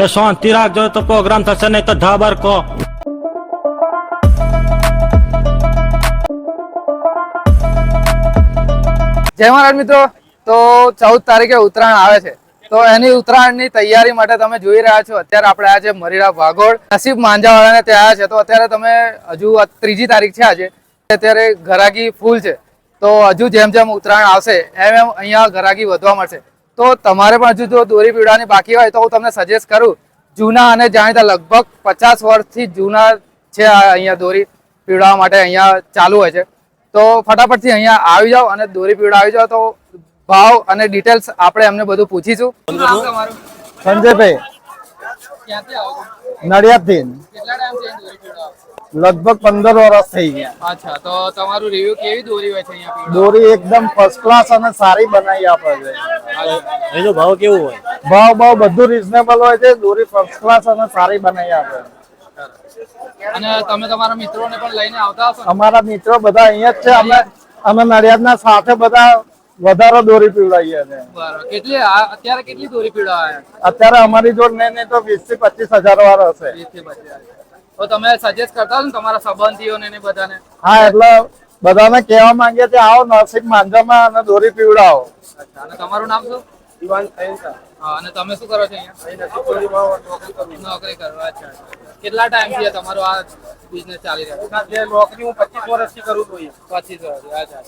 કે શાંતિ રાખજો તો પ્રોગ્રામ થશે, નહીં તો ધાબર કહો. જય મહારાજ મિત્રો, તો ચૌદ તારીખે ઉત્તરાયણ આવે છે. તો એની ઉત્તરાયણની તૈયારી માટે તમે જોઈ રહ્યા છો. અત્યારે આપણે આ છે મરીડા ભાગોળ નસીબ માંજાવાળાને ત્યાં છે. તો અત્યારે તમે હજુ ત્રીજી તારીખ છે આજે. અત્યારે ઘરાગી ફૂલ છે. તો હજુ જેમ જેમ ઉત્તરાયણ આવશે, એમ એમ અહીંયા ઘરાગી વધવા મળશે. તો તમારે પણ હજુ જો દોરી પીવડાવવાની બાકી હોય તો હું તમને સજેસ્ટ કરું જૂના અને જાણીતા લગભગ પચાસ વર્ષથી જૂના છે અહીંયા દોરી પીવડાવવા માટે અહીંયા ચાલુ હોય છે. તો ફટાફટથી અહીંયા આવી જાઓ અને દોરી પીવડાવી જાઓ તો ભાવ અને ડિટેલ્સ આપણે એમને બધું પૂછીશું. સંજયભાઈ. નડિયાદથી. લગભગ પંદર વર્ષ થઈ ગયા. અચ્છા તો તમારું રિવ્યુ કેવી દોરી હોય છે અહીંયા દોરી એકદમ ફર્સ્ટ ક્લાસ અને સારી બનાવી આપે છે. એનો ભાવ કેવો હોય? ભાવ ભાવ બધું રીઝનેબલ હોય છે દોરી ફર્સ્ટ ક્લાસ અને સારી બનાવી આપે અને તમે તમારા મિત્રોને પણ લઈને આવતા હશો અમારા મિત્રો બધા અહીંયા જ છે અમે અમે નડિયાદના સાથે બધા વધારે દોરી પીવડાવીએ છે કેટલી અત્યારે કેટલી દોરી પીવડાવે અત્યારે અમારી જોડે નહીં તો વીસથી પચીસ હજાર વાર હશે. વીસથી પચીસ તો તમે સજેસ્ટ કરતા ને તમારા સંબંધીઓને ને બધાને? હા એટલે બધાને કહેવા માંગે કે આવો નરસિંહ માંજામાં અને દોરી પીવડાવો. અને તમારું નામ શું? હા અને તમે શું કરો છો અહીંયા? નોકરી કરવા અચ્છા કેટલા ટાઈમથી તમારો આ બિઝનેસ ચાલી રહ્યો છે? નોકરી હું પચીસ વર્ષથી કરું છું પચીસ વર્ષ અચ્છા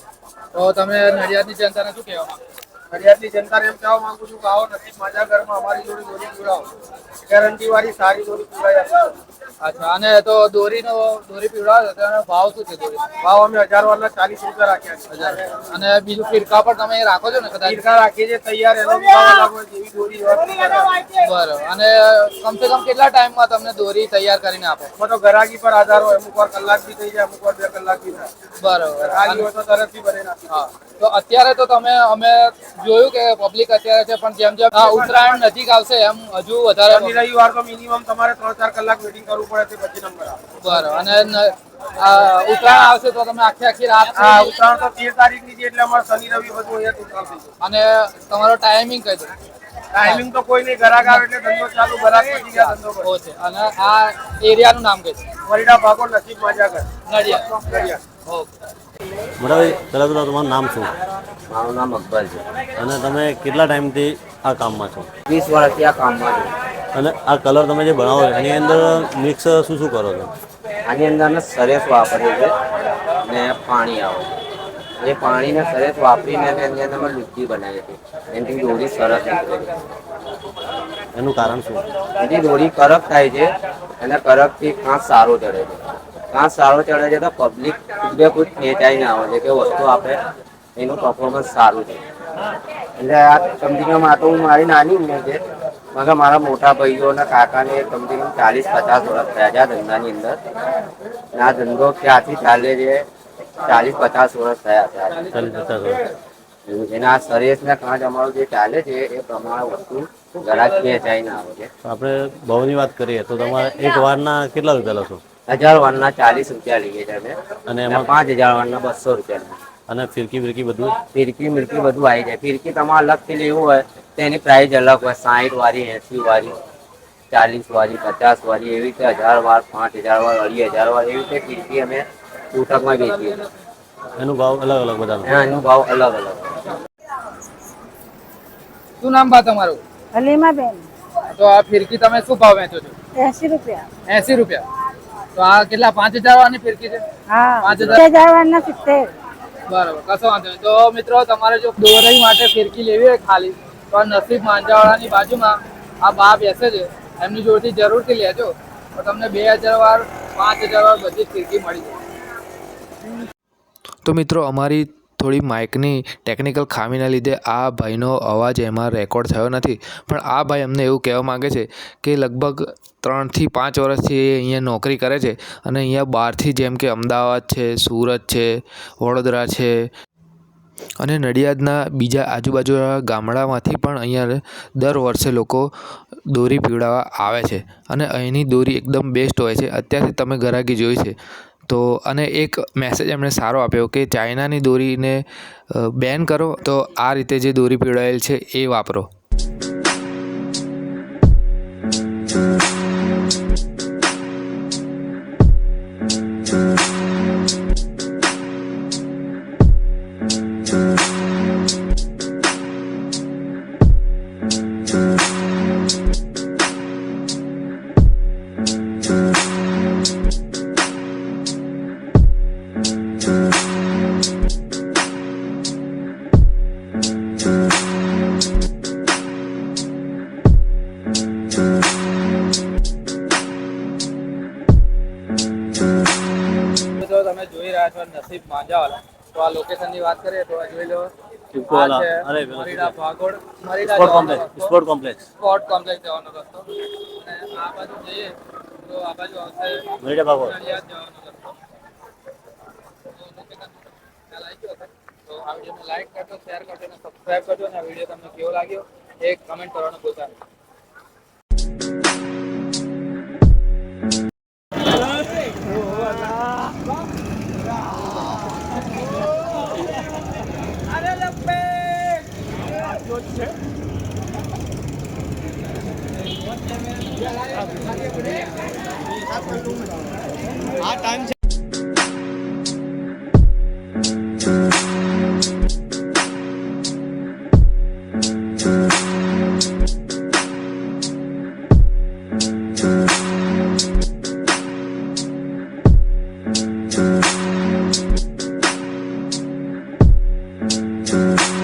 તો તમે નડિયાદની જનતાને શું કહેવા માંગો ફરિયાદની જનતાને એમ કહેવા માંગુ છું કે આવો નસીબ માજા ઘરમાં અમારી જોડે દોરી પીવડાવો. ગેરંટી વાળી સારી દોરી પીવડાવી આપો. અચ્છા અને તો દોરીનો દોરી પીવડાવો તેનો ભાવ શું છે દોરી ભાવ અમે હજાર વાળના ચાલીસ રૂપિયા રાખ્યા છે. અને બીજું ફિરકા પણ તમે રાખો છો ને કદાચ? ફીરકા રાખીએ છીએ તૈયાર એનો બી ભાવ અલગ હોય જેવી દોરી બરાબર. અને કમસે કમ કેટલા ટાઈમમાં તમને દોરી તૈયાર કરીને આપો? તો ગરાગી પર આધાર હોય અમુક વાર કલાક બી થઈ જાય અમુક વાર બે કલાક બી થાય. બરોબર. ગરાગી હોય તો તરતથી બની હા. તો અત્યારે તો તમે અમે જોયું કે પબ્લિક અત્યારે છે પણ જેમ જેમ ઉત્તરાયણ નજીક આવશે એમ હજુ વધારે રવિવાર તો મિનિમમ તમારે ત્રણ ચાર કલાક વેટિંગ કરવું પડે તે પછી નંબર બરાબર. અને ઉત્તરાયણ આવશે તો તમે આખી આખી રાત હા ઉત્તરાયણ તો તેર તારીખની છે એટલે અમારે શનિ રવિ બધું અહીંયા ઉત્તરાયણ થઈ અને તમારો ટાઈમિંગ કહી દો ટાઈમિંગ તો કોઈ નહીં ઘરાક આવે એટલે ધંધો ચાલુ ઘરાક પછી ગયા ધંધો છે અને આ એરિયાનું નામ કઈ છે? વરીડા ભાગો નસીબ માજા નડિયા નડિયા. ઓકે. બરાબર પહેલાં તો તમારું નામ શું? મારું નામ અકબર છે. અને તમે કેટલા ટાઈમથી આ કામમાં છો? વીસ વર્ષથી આ કામમાં છું. અને આ કલર તમે જે બનાવો છો એની અંદર મિક્સ શું શું કરો છો? આની અંદર સરેસ વાપરીએ છે ને પાણી આવે છે. એ પાણીને સરેસ વાપરીને એની અંદર અમે લુચ્ચી બનાવીએ છીએ. એની દોરી સરસ નીકળે એનું કારણ શું? એની દોરી કરક થાય છે અને કરકથી ખાંસ સારો ચડે છે. કાંસ સારો ચડે છે તો પબ્લિક બે કોઈ ખેંચાઈ ના આવે છે કે વસ્તુ આપણે એનું પરફોર્મન્સ સારું છે. એટલે આ કંપનીમાં તો હું મારી નાની ઉંમર છે. મગર મારા મોટા ભાઈઓ અને કાકાને કમથી ચાલીસ પચાસ વર્ષ થયા છે આ ધંધાની અંદર. આ ધંધો ક્યાંથી ચાલે છે? ચાલીસ પચાસ વર્ષ થયા છે. એના સરેશ ને કાંચ અમારું જે ચાલે છે એ પ્રમાણે વસ્તુ ઘરાક ખેંચાઈ ના આવે છે આપણે ભાવની વાત કરીએ તો તમારે એક વારના કેટલા રૂપિયા લેશો હજાર વારના ચાલીસ રૂપિયા લઈએ છીએ અમે. અને એમાં પાંચ હજાર વારના બસો રૂપિયા અને ફિરકી ફિરકી બધું ફિરકી મિરકી બધું આવી જાય. ફિરકી તમારે અલગથી લેવું હોય તો એની પ્રાઇસ અલગ હોય. સાઠ વાળી એસી વાળી ચાલીસ વાળી પચાસ વાળી એવી રીતે હજાર વાર પાંચ હજાર વાર અઢી હજાર વાર એવી રીતે ફિરકી અમે છૂટકમાં વેચીએ એનું ભાવ અલગ અલગ બધા હા એનો ભાવ અલગ અલગ. શું નામ બા તમારું? હલીમાબેન તો આ ફિરકી તમે શું ભાવ વેચો છો? એસી રૂપિયા. એસી રૂપિયા. તો આ કેટલા? પાંચ હજાર વાળાની ફિરકી છે? પાંચ હજાર? હજાર સિત્તેર. બરાબર કશો વાંધો નહીં. તો મિત્રો તમારે જો દોરઈ માટે ફિરકી લેવી હોય ખાલી તો આ નસીબ માંજાવાળાની બાજુમાં આ બા બેસે છે. એમની જોડેથી જરૂરથી લેજો. તો તમને બે હજાર વાર પાંચ હજાર વાર બધી ફિરકી મળી જાય. તો મિત્રો અમારી થોડી માઇકની ટેકનિકલ ખામીના લીધે આ ભાઈનો અવાજ એમાં રેકોર્ડ થયો નથી. પણ આ ભાઈ અમને એવું કહેવા માગે છે કે લગભગ ત્રણથી પાંચ વર્ષથી એ અહીંયા નોકરી કરે છે અને અહીંયા બહારથી જેમ કે અમદાવાદ છે, સુરત છે, વડોદરા છે અને નડિયાદના બીજા આજુબાજુના ગામડામાંથી પણ અહીંયા દર વર્ષે લોકો દોરી પીવડાવવા આવે છે. અને અહીંની દોરી એકદમ બેસ્ટ હોય છે. અત્યારથી તમે ગરાગી જોઈ છે. તો અને એક મેસેજ એમણે સારો આપ્યો કે ચાઇનાની દોરીને બેન કરો. તો આ રીતે જે દોરી પીળાયેલ છે એ વાપરો. નસીબ માંજાવાલા તો આ લોકેશનની વાત કરીએ તો આ જોઈ લો ચીપકોવાલા. આ છે અરે, પેલો મરીડા ભાગોળ મરીડા સ્પોર્ટ જવાનો કોમ્પ્લેક્સ રસ્તો. સ્પોર્ટ કોમ્પ્લેક્સ સ્પોર્ટ કોમ્પ્લેક્સ જવાનો રસ્તો અને આ બાજુ જઈએ તો આ બાજુ આવશે મરીડા ભાગોળ. નડિયાદ જવાનો રસ્તો તો location ખ્યાલ આવી ગયો હશે. તો આ વિડીયોને લાઈક કરજો શેર કરજો અને સબસ્ક્રાઇબ કરજો અને આ વીડિયો તમને કેવો લાગ્યો એક કમેન્ટ કરવાનું ભૂલતા નહીં આ Thank you.